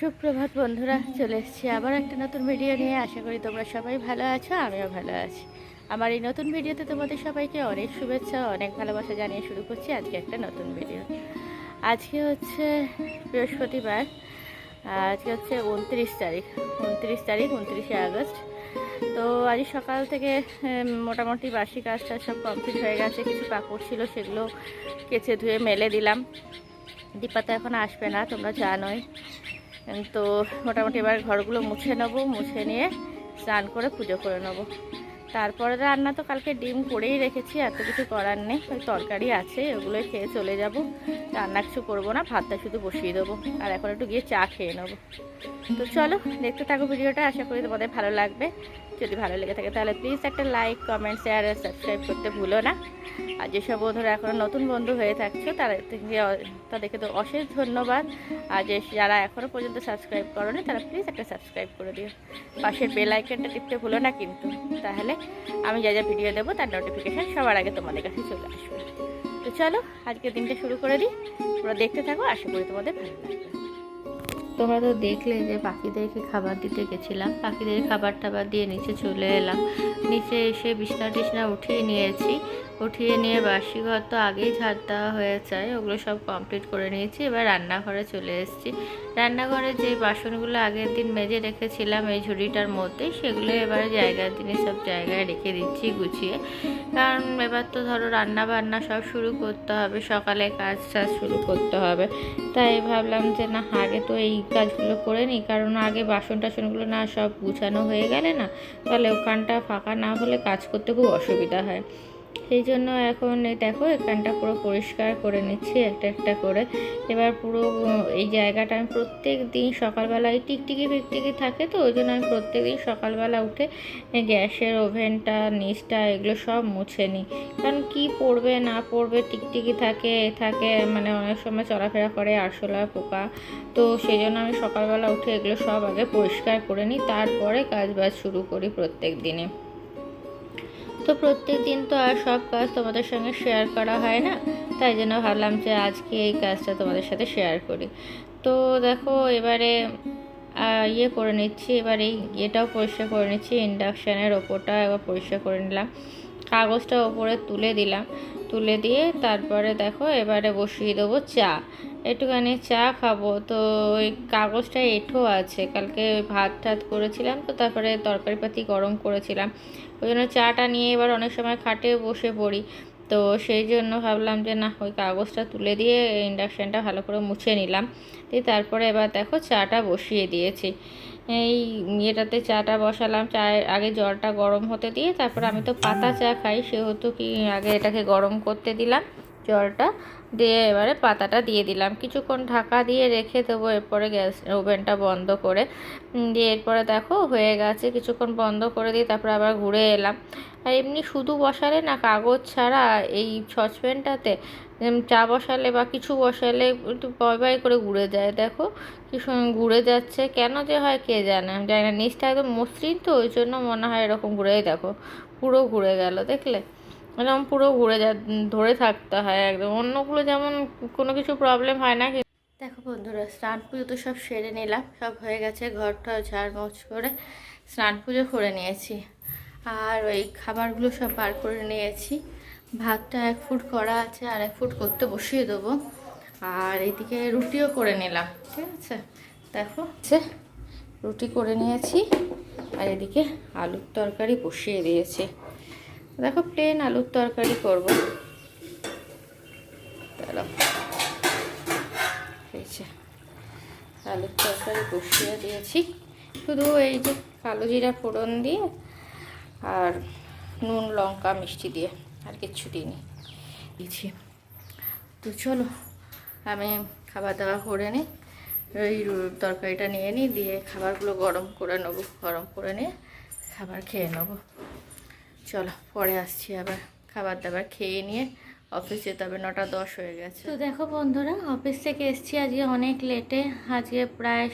সুপ্রভাত বন্ধুরা, চলে এসেছি আবার একটা নতুন ভিডিও নিয়ে। আশা করি তোমরা সবাই ভালো আছো, আমিও ভালো আছি। আমার এই নতুন ভিডিওতে তোমাদের সবাইকে অনেক শুভেচ্ছা, অনেক ভালোবাসা জানিয়ে শুরু করছি আজকে একটা নতুন ভিডিও আজকে হচ্ছে বৃহস্পতিবার, আজকে হচ্ছে উনত্রিশ তারিখ উনত্রিশ তারিখ, উনত্রিশে আগস্ট। তো আজ সকাল থেকে মোটামুটি বাসি কাজটা সব কমপ্লিট হয়ে গেছে, কিছু কাপড় ছিল সেগুলো কেচে ধুয়ে মেলে দিলাম। দীপা তো এখন আসবে না, তোমরা জানোই। তো মোটামুটি এবার ঘরগুলো মুছে নেব, মুছে নিয়ে স্নান করে পুজো করে নেব। তারপরে রান্না তো কালকে ডিম করেই রেখেছি, এত কিছু করার নেই, ওই তরকারি আছে, ওগুলোই খেয়ে চলে যাব। রান্না কিছু করব না, ভাতটা শুধু বসিয়ে দেবো, আর এখন একটু গিয়ে চা খেয়ে নেব। তো চলো, দেখতে থাকো ভিডিওটা, আশা করি তোমাদের ভালো লাগবে। যদি ভালো লেগে থাকে তাহলে প্লিজ একটা লাইক কমেন্ট শেয়ার আর সাবস্ক্রাইব করতে ভুলো না। আর যেসব বন্ধুরা এখনও নতুন বন্ধু হয়ে থাকছো থেকে তাদেরকে তো অশেষ ধন্যবাদ। আর যে যারা এখনও পর্যন্ত সাবস্ক্রাইব করোনি, তারা প্লিজ একটা সাবস্ক্রাইব করে দিও। পাশের বেল আইকনটা টিপতে ভুলো না কিন্তু। তাহলে আমি যা যা ভিডিও দেবো, তার নোটিফিকেশান সবার আগে তোমাদের কাছে চলে আসবে। তো চলো আজকে দিনটা শুরু করে দিই। তোমরা দেখতে থাকো, আশা করি তোমাদের ভালো লাগবে। তোমরা তো দেখলে যে পাখিদেরকে খাবার দিতে গেছিলাম। পাখিদের খাবার টাবার দিয়ে নিচে চলে এলাম। নিচে এসে বিছনা টিছনা উঠিয়ে নিয়েছি। উঠিয়ে নিয়ে বাসি ঘর তো আগেই ঝাড় দেওয়া হয়ে যায়, ওগুলো সব কমপ্লিট করে নিয়েছি। এবার রান্নাঘরে চলে এসেছি। রান্নাঘরে যে বাসনগুলো আগের দিন মেজে রেখেছিলাম এই ঝুড়িটার মধ্যে, সেগুলো এবারে জায়গার দিনে সব জায়গায় রেখে দিচ্ছি গুছিয়ে। কারণ এবার তো ধরো রান্না বান্না সব শুরু করতে হবে, সকালে কাজ টাজ শুরু করতে হবে। তাই ভাবলাম যে না, আগে তো এই কাজগুলো করে নিই, কারণ আগে বাসন টাসনগুলো না সব গুছানো হয়ে গেলে না, তাহলে ওখানটা ফাঁকা না হলে কাজ করতে খুব অসুবিধা হয়। সেই জন্য এখন এই দেখো এখানটা পুরো পরিষ্কার করে নিচ্ছি, একটা একটা করে। এবার পুরো, এই জায়গাটা আমি প্রত্যেক দিন সকালবেলা এই টিকটিকি ফিকটিকি থাকে তো, ওই জন্য আমি প্রত্যেক দিন সকালবেলা উঠে গ্যাসের ওভেনটা, নিচটা, এগুলো সব মুছে নিই। কারণ কি পড়বে, না পড়বে, টিকটিকি থাকে, এ থাকে মানে অনেক সময় চলাফেরা করে আরশোলা, পোকা। তো সেই জন্য আমি সকালবেলা উঠে এগুলো সব আগে পরিষ্কার করে নিই, তারপরে কাজ বাজ শুরু করি প্রত্যেক দিনে। তো প্রত্যেক দিন তো আর সব কাজ তোমাদের সঙ্গে শেয়ার করা হয় না। তাই জন্য ভাবলাম যে আজকে এই কাজটা তোমাদের সাথে শেয়ার করি। তো দেখো, এবারে ইয়ে করে নিচ্ছি, এবার এই ইয়েটাও পরিষ্কার করে নিচ্ছি ইন্ডাকশানের ওপরটা এবার পরিষ্কার করে নিলাম। কাগজটা ওপরে তুলে দিলাম। তুলে দিয়ে তারপরে দেখো, এবারে বসিয়ে দেবো চা। একটুখানি চা খাব। তো ওই কাগজটা এঁঠো আছে। কালকে ভাত টাত করেছিলাম তো, তারপরে তরকারিপাতি গরম করেছিলাম। ওই জন্য চাটা নিয়ে এবার অনেক সময় খাটে বসে পড়ি। তো সেই জন্য ভাবলাম যে না ওই কাগজটা তুলে দিয়ে ইন্ডাকশানটা ভালো করে মুছে নিলাম। দিয়ে তারপরে এবার দেখো চাটা বসিয়ে দিয়েছি। এই ইয়েটাতে চাটা বসালাম। চায়ের আগে জলটা গরম হতে দিয়ে তারপরে আমি তো পাতা চা খাই। সেহেতু কি আগে এটাকে গরম করতে দিলাম। জলটা দিয়ে এবারে পাতাটা দিয়ে দিলাম। কিছুক্ষণ ঢাকা দিয়ে রেখে দেবো, এরপরে গ্যাস ওভেনটা বন্ধ করে। দিয়ে এরপরে দেখো হয়ে গেছে, কিছুক্ষণ বন্ধ করে দিয়ে তারপরে আবার ঘুরে এলাম। আর এমনি শুধু বসালে না, কাগজ ছাড়া এই সসপ্যানটাতে চা বসালে বা কিছু বসালে একটু বয় করে ঘুরে যায়। দেখো কি ঘুরে যাচ্ছে। কেন যে হয় কে জানে? জানি না, নিচটা একদম মসৃণ তো, ওই জন্য মনে হয় এরকম ঘুরেই দেখো। পুরো ঘুরে গেল, দেখলে? এরকম পুরো ঘুরে যা, ধরে থাকতে হয় একদম। অন্যগুলো যেমন কোনো কিছু প্রবলেম হয় না দেখো বন্ধুরা, স্নান পুজো তো সব সেরে নিলাম। সব হয়ে গেছে ঘরটা ঝাড়মোছ করে স্নান পুজো করে নিয়েছি। আর ওই খাবারগুলো সব বার করে নিয়েছি। ভাতটা এক ফুট করা আছে, আর এক ফুট করতে বসিয়ে দেবো। আর এদিকে রুটিও করে নিলাম, ঠিক আছে? দেখো রুটি করে নিয়েছি, আর এদিকে আলুর তরকারি বসিয়ে দিয়েছি। দেখো প্লেন আলুর তরকারি করব। আলুর তরকারি বসিয়ে দিয়েছি। শুধু এই যে কালো জিরা ফোড়ন দিয়ে আর নুন, লঙ্কা, মিষ্টি দিয়ে আর কিচ্ছু দিইনি। দিয়েছি তো চলো, আমি খাবার দাবার করে নিই। ওই তরকারিটা নিয়ে নিই, দিয়ে খাবারগুলো গরম করে নেব, গরম করে নিয়ে খাবার খেয়ে নেব। চলো, পরে আসছি আবার খাবার দাবার খেয়ে নিয়ে অফিস যেতে হবে, নটা দশ হয়ে গেছে। তো দেখো বন্ধুরা অফিস থেকে এসছি আজকে অনেক লেটে আজকে প্রায়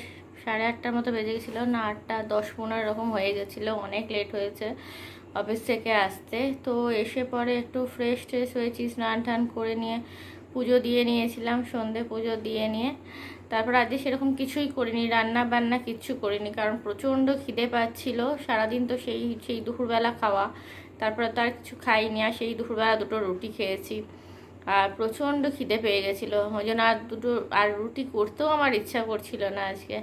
সাড়ে আটটার মতো বেজে গেছিল, না আটটা, দশ পনেরো এরকম হয়ে গেছিল, অনেক লেট হয়েছে অফিস থেকে আসতে। তো এসে পরে একটু ফ্রেশ ট্রেশ হয়েছি, স্নান টান করে নিয়ে পুজো দিয়ে নিয়েছিলাম, সন্ধে পুজো দিয়ে নিয়ে। তারপর আজকে সেরকম কিছুই করিনি, রান্না বান্না কিচ্ছু করিনি, কারণ প্রচণ্ড খিদে পাচ্ছিল। সারাদিন তো সেই সেই দুপুরবেলা খাওয়া। তারপরে তো আর কিছু খাইনি, আর সেই দুপুরবেলা দুটো রুটি খেয়েছি। আর প্রচণ্ড খিদে পেয়ে গেছিল। ওই জন্য আর দুটো, আর রুটি করতেও আমার ইচ্ছা করছিল না আজকে।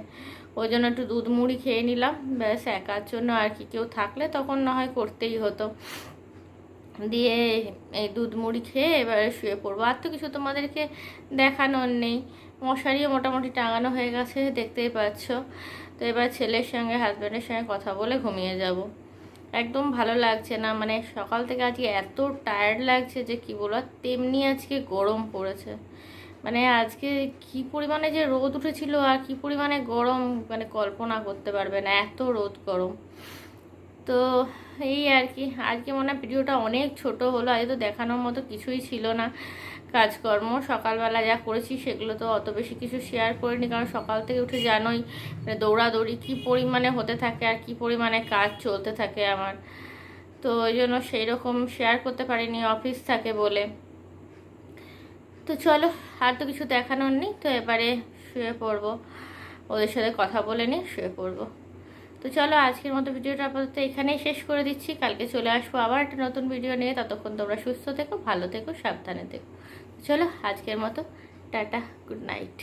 ওই জন্য একটু দুধ মুড়ি খেয়ে নিলাম, ব্যাস একার জন্য আর কি। কেউ থাকলে তখন না হয় করতেই হতো। দিয়ে এই দুধ মুড়ি খেয়ে এবারে শুয়ে পড়ব। আর তো কিছু তোমাদেরকে দেখানোর নেই। মশারিও মোটামুটি টাঙানো হয়ে গেছে, দেখতেই পাচ্ছ। তো এবার ছেলের সঙ্গে হাজব্যান্ডের সঙ্গে কথা বলে ঘুমিয়ে যাব। একদম ভালো লাগছে না। মানে সকাল থেকে আজকে এত টায়ার্ড লাগছে যে কি বলো তেমনি আজকে গরম পড়েছে। মানে আজকে কি পরিমাণে যে রোদ উঠেছিল আর কি পরিমাণে গরম মানে কল্পনা করতে পারবে না, এত রোদ গরম। তো এই আর কি আজকে মনে হয় ভিডিওটা অনেক ছোট হলো আজকে তো দেখানোর মতো কিছুই ছিল না। কাজকর্ম, সকালবেলা যা করেছি সেগুলো তো অত বেশি কিছু শেয়ার করিনি, কারণ সকাল থেকে উঠে জানোই মানে দৌড়াদৌড়ি কী পরিমাণে হতে থাকে আর কী পরিমাণে কাজ চলতে থাকে আমার। তো ওই জন্য সেই রকম শেয়ার করতে পারিনি অফিস থাকে বলে। তো চলো, আর তো কিছু দেখানোর নেই, তো এবারে শুয়ে পড়ব। ওদের সাথে কথা বলে নিয়ে শুয়ে পড়ব। তো চলো আজকের মতো ভিডিওটা আপাতত এখানেই শেষ করে দিচ্ছি। কালকে চলে আসব আবার একটা নতুন ভিডিও নিয়ে। ততক্ষণ তোমরা সুস্থ থেকো, ভালো থেকো, সাবধানে থেকো। চলো আজকের মতো, টাটা গুড নাইট